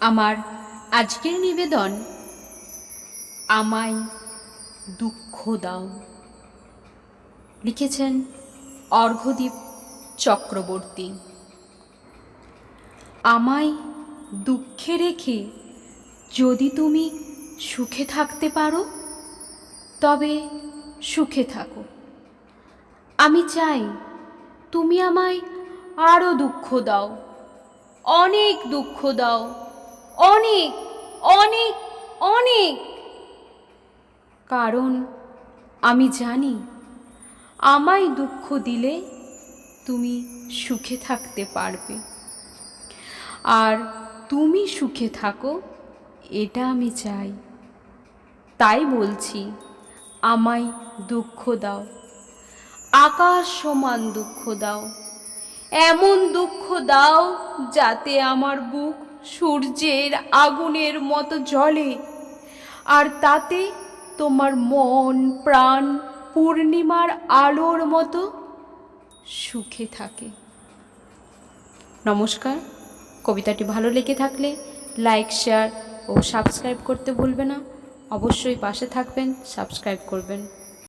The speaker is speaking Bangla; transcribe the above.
আমার আজকের নিবেদন, আমায় দুঃখ দাও। লিখেছেন অর্ঘ্যদীপ চক্রবর্তী। আমায় দুঃখে রেখে যদি তুমি সুখে থাকতে পারো, তবে সুখে থাকো। আমি চাই তুমি আমায় আরও দুঃখ দাও, অনেক দুঃখ দাও। অনেক অনেক অনেক। কারণ আমি জানি, আমায় দুঃখ দিলে তুমি সুখে থাকতে পারবে। আর তুমি সুখে থাকো, এটা আমি চাই। তাই বলছি, আমায় দুঃখ দাও। আকাশ সমান দুঃখ দাও। এমন দুঃখ দাও যাতে আমার বুক সূর্যের আগুনের মতো জলে আর তাতে তোমার মন, প্রাণ, পূর্ণিমার আলোর মতো সুখে থাকে। নমস্কার, কবিতাটি ভালো লেগে থাকলে লাইক, শেয়ার ও সাবস্ক্রাইব করতে ভুলবে না। অবশ্যই পাশে থাকবেন, সাবস্ক্রাইব করবেন।